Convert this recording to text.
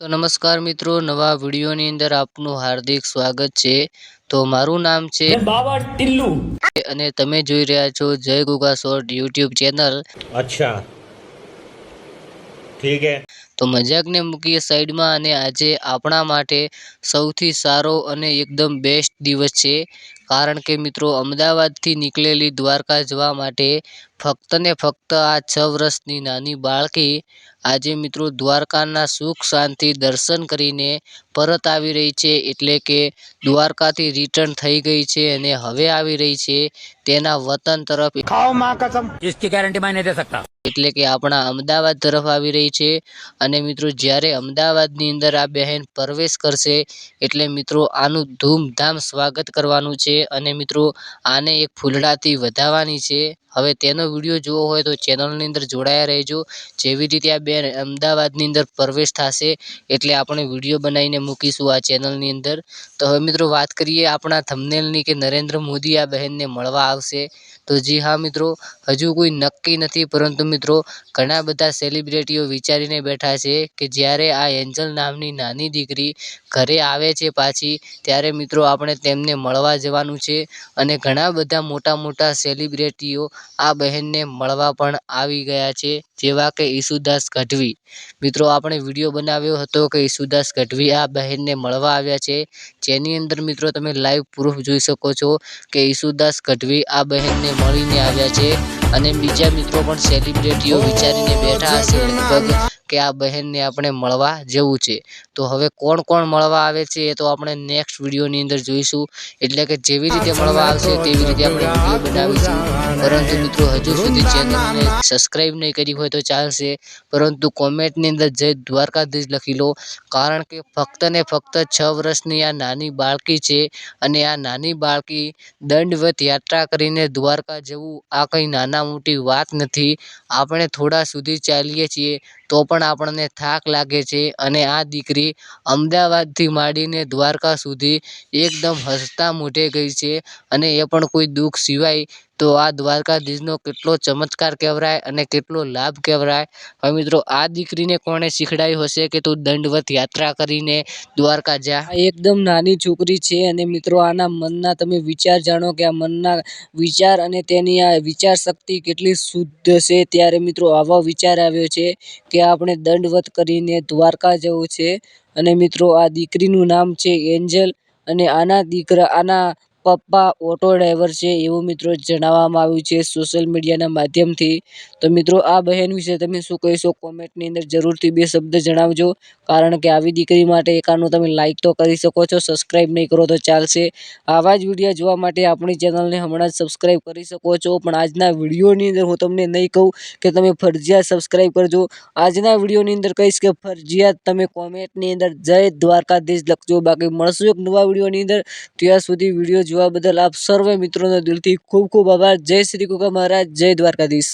તો નમસ્કાર મિત્રો નવા વિડીયોની અંદર આપનું હાર્દિક સ્વાગત છે. તો મારું નામ છે બાબા ટિલ્લુ. અને તમે જોઈ રહ્યા છો જય ગુગા શોર્ટ યુટ્યુબ ચેનલ. અચ્છા. ઠીક હે. તો મજાકને મૂકીએ સાઈડમાં અને આજે આપણા માટે સૌથી સારો અને એકદમ બેસ્ટ દિવસ છે. કારણ કે મિત્રો અમદાવાદથી નીકળેલી દ્વારકા જવા માટે ફક્ત ને ફક્ત આ છ વર્ષની નાની બાળકી આજે મિત્રો દ્વારકાના સુખ શાંતિ દર્શન કરીને પરત આવી રહી છે. એટલે કે દ્વારકાથી રિટર્ન થઈ ગઈ છે અને હવે આવી રહી છે તેના વતન તરફ. એટલે કે આપણા અમદાવાદ તરફ આવી રહી છે અને મિત્રો જ્યારે અમદાવાદની અંદર આ બહેન પ્રવેશ કરશે એટલે મિત્રો આનું ધૂમધામ સ્વાગત કરવાનું છે. અને મિત્રો, આને એક ફૂલડાથી વધાવવાની છે. હવે તેનો વીડિયો જોવો હોય તો ચેનલની અંદર જોડાયા રહેજો. જેવી રીતે આ બેન અમદાવાદની અંદર પ્રવેશ થશે એટલે આપણે વીડિયો બનાવીને મૂકીશું આ ચેનલની અંદર. તો હવે મિત્રો, વાત કરીએ આપણા થમનેલની કે નરેન્દ્ર મોદી આ બહેનને મળવા આવશે. તો જી હા મિત્રો, હજુ કોઈ નક્કી નથી, પરંતુ મિત્રો, ઘણા બધા સેલિબ્રિટીઓ વિચારીને બેઠા છે કે જ્યારે આ એન્જલ નામની નાની દીકરી ઘરે આવે છે પાછી, ત્યારે મિત્રો આપણે તેમને મળવા જવાનું છે અને ઘણા બધા મોટા મોટા સેલિબ્રિટીઓ આ બહેનને મળવા પણ આવી ગયા છે, જેવા કે ઈસુદાસ ગઢવી. મિત્રો, આપણે વીડિયો બનાવ્યો હતો કે ઈસુદાસ ગઢવી આ બહેનને મળવા આવ્યા છે. જેની અંદર મિત્રો તમે લાઈવ પ્રૂફ જોઈ શકો છો કે ઈસુદાસ ગઢવી આ બહેનને મળીને આવ્યા છે અને બીજા મિત્રો પણ સેલિબ્રિટીઓ વિચારીને બેઠા હશે. લગભગ કે આ બહેનને આપણે મળવા જવું છે. તો હવે કોણ કોણ મળવા આવે છે એ તો આપણે નેક્સ્ટ વિડીયોની અંદર જોઈશું. એટલે કે જેવી રીતે મળવા આવશે તેવી રીતે આપણે વીડિયો બનાવીશું. પરંતુ મિત્રો હજુ સુધી ચેનલને સબસ્ક્રાઈબ નહીં કરી હોય તો ચાલશે. પરંતુ કોમેન્ટની અંદર જય દ્વારકાધીશ લખી લો. કારણ કે ફક્ત ને ફક્ત છ વર્ષની આ નાની બાળકી છે અને આ નાની બાળકી દંડવત યાત્રા કરીને દ્વારકા જવું આ કંઈ નાના મોટી વાત નથી. આપણે થોડા સુધી ચાલીએ છીએ. તો પણ આપણને થાક લાગે છે અને આ દીકરી અમદાવાદથી માંડીને દ્વારકા સુધી એકદમ હસતા મોઢે ગઈ છે અને એ પણ કોઈ દુઃખ સિવાય તો આ દ્વારકાધીશનો કેટલો ચમત્કાર કહેવાય અને કેટલો લાભ કહેવાય હવે મિત્રો, આ દીકરીને કોણે શીખડાયું હશે કે તું દંડવત યાત્રા કરીને દ્વારકા જા? એકદમ નાની છોકરી છે અને મિત્રો, આના મનના તમે વિચાર જાણો કે આ મનના વિચાર અને તેની આ વિચાર શક્તિ કેટલી શુદ્ધ છે. ત્યારે મિત્રો, આવો વિચાર આવ્યો છે કે આપણે દંડવત કરીને દ્વારકા જવું છે. અને મિત્રો, આ દીકરીનું નામ છે એન્જલ અને આના દીકરા, આના પપ્પા ઓટો ડ્રાઈવર છે એવું મિત્રો જણાવવામાં આવ્યું છે સોશિયલ મીડિયાના માધ્યમથી. તો મિત્રો આ બહેન વિશે તમે શું કહીશો? કોમેન્ટની અંદર જરૂરથી બે શબ્દ જણાવજો. કારણ કે આવી દીકરી માટે એકાનું તમે લાઈક તો કરી શકો છો સબસ્ક્રાઈબ નહીં કરો તો ચાલશે. આવા જ વીડિયો જોવા માટે આપણી ચેનલને હમણાં જ સબસ્ક્રાઈબ કરી શકો છો. પણ આજના વિડીયોની અંદર હું તમને નહીં કહું કે તમે ફરજિયાત સબસ્ક્રાઈબ કરજો. આજના વિડીયોની અંદર કહીશ કે ફરજિયાત તમે કોમેન્ટની અંદર જય દ્વારકાધીશ લખજો. બાકી મળશું એક નવા વિડીયોની અંદર. ત્યાં સુધી વીડિયો જોવા બદલ આપ સર્વે મિત્રોનો દિલથી ખૂબ ખૂબ આભાર. જય શ્રી કુકા મહારાજ, જય દ્વારકાધીશ.